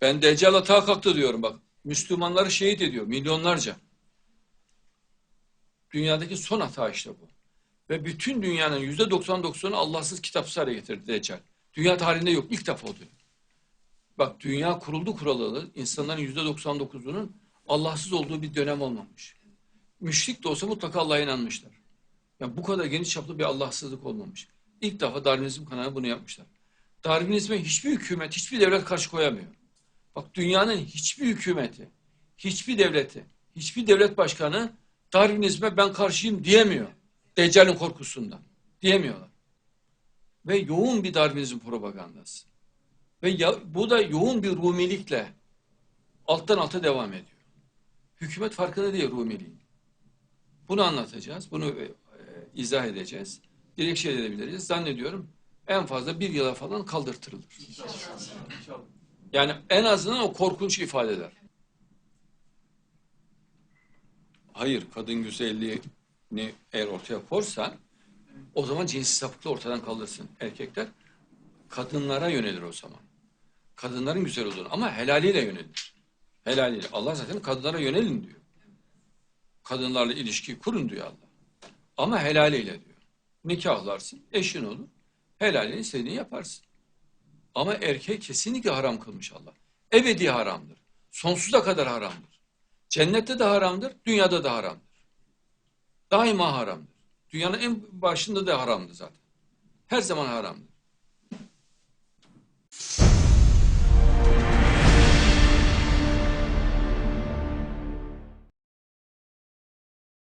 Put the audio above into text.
Ben Deccal atağa kalktı diyorum bak. Müslümanları şehit ediyor milyonlarca. Dünyadaki son hata işte bu. Ve bütün dünyanın yüzde 99'unu Allahsız kitapsız hale getirdi Deccal. Dünya tarihinde yok. ilk defa oluyor. Bak dünya kuruldu kuralı insanların yüzde 99'unun Allahsız olduğu bir dönem olmamış. Müşrik de olsa mutlaka Allah'a inanmışlar. Yani bu kadar geniş çaplı bir Allahsızlık olmamış. İlk defa Darwinizm kanalı bunu yapmışlar. Darwinizme hiçbir hükümet, hiçbir devlet karşı koyamıyor. Bak dünyanın hiçbir hükümeti, hiçbir devleti, hiçbir devlet başkanı Darwinizme ben karşıyım diyemiyor. Deccal'in korkusundan. Diyemiyorlar. Ve yoğun bir Darwinizm propagandası. Ve ya, bu da yoğun bir Rumilikle alttan alta devam ediyor. Hükümet farkında değil Rumiliğin. Bunu anlatacağız. Bunu e, e, izah edeceğiz. Dilekçe edebiliriz. Zannediyorum en fazla bir yıla falan kaldırtırılır. Yani en azından o korkunç ifadeler. Hayır, kadın güzelliğini eğer ortaya korsan o zaman cinsi sapıklığı ortadan kaldırsın. Erkekler kadınlara yönelir o zaman. Kadınların güzel olduğunu ama helaliyle yönelir. Helaliyle. Allah zaten kadınlara yönelin diyor. Kadınlarla ilişki kurun diyor Allah. Ama helaliyle diyor. Nikahlarsın, eşin olur. Helaliyle istediğini yaparsın. Ama erkeğe kesinlikle haram kılmış Allah. Ebedi haramdır. Sonsuza kadar haramdır. Cennette de haramdır, dünyada da haramdır. Daima haramdır. Dünyanın en başında da haramdı zaten. Her zaman haramdır.